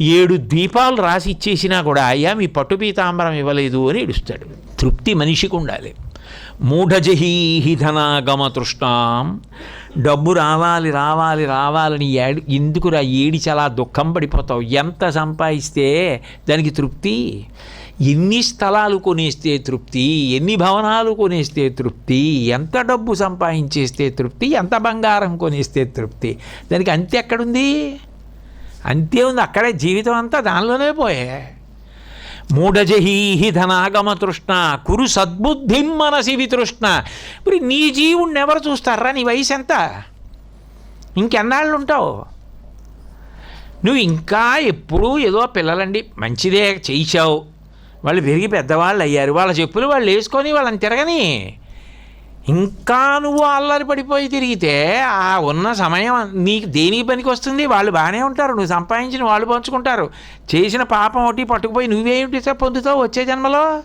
ఏడు దీపాలు రాసి ఇచ్చేసినా కూడా అయ్యా మీ పట్టు పీతాంబరం ఇవ్వలేదు అని ఏడుస్తాడు. తృప్తి మనిషికి ఉండాలి. మూఢజహీహి ధనాగమ తృష్ణాం. డబ్బు రావాలి రావాలి రావాలని ఏడు ఎందుకురా ఏడి చాలా దుఃఖం పడిపోతావు? ఎంత సంపాదిస్తే దానికి తృప్తి? ఎన్ని స్థలాలు కొనేస్తే తృప్తి? ఎన్ని భవనాలు కొనేస్తే తృప్తి? ఎంత డబ్బు సంపాదించేస్తే తృప్తి? ఎంత బంగారం కొనేస్తే తృప్తి? దానికి అంతే ఎక్కడుంది అంతే ఉంది. అక్కడే జీవితం అంతా దానిలోనే పోయే. మూఢజహీహి ధనాగమ తృష్ణ కురు సద్బుద్ధిం మనసి వితృష్ణ. మరి నీ జీవుణ్ణి ఎవరు చూస్తారా? నీ వయసు ఎంత? ఇంకెన్నాళ్ళు ఉంటావు నువ్వు ఇంకా ఎప్పుడూ ఏదో పిల్లలండి మంచిదే చేయించావు వాళ్ళు పెరిగి పెద్దవాళ్ళు అయ్యారు వాళ్ళ చెప్పులు వాళ్ళు వేసుకొని వాళ్ళని తిరగని ఇంకా నువ్వు అల్లరి పడిపోయి తిరిగితే ఆ ఉన్న సమయం నీకు దేనికి పనికి వస్తుంది? వాళ్ళు బాగానే ఉంటారు. నువ్వు సంపాదించిన వాళ్ళు పంచుకుంటారు. చేసిన పాపం ఒకటి పట్టుకుపోయి నువ్వేమిటి పొందుతావు వచ్చే జన్మలో?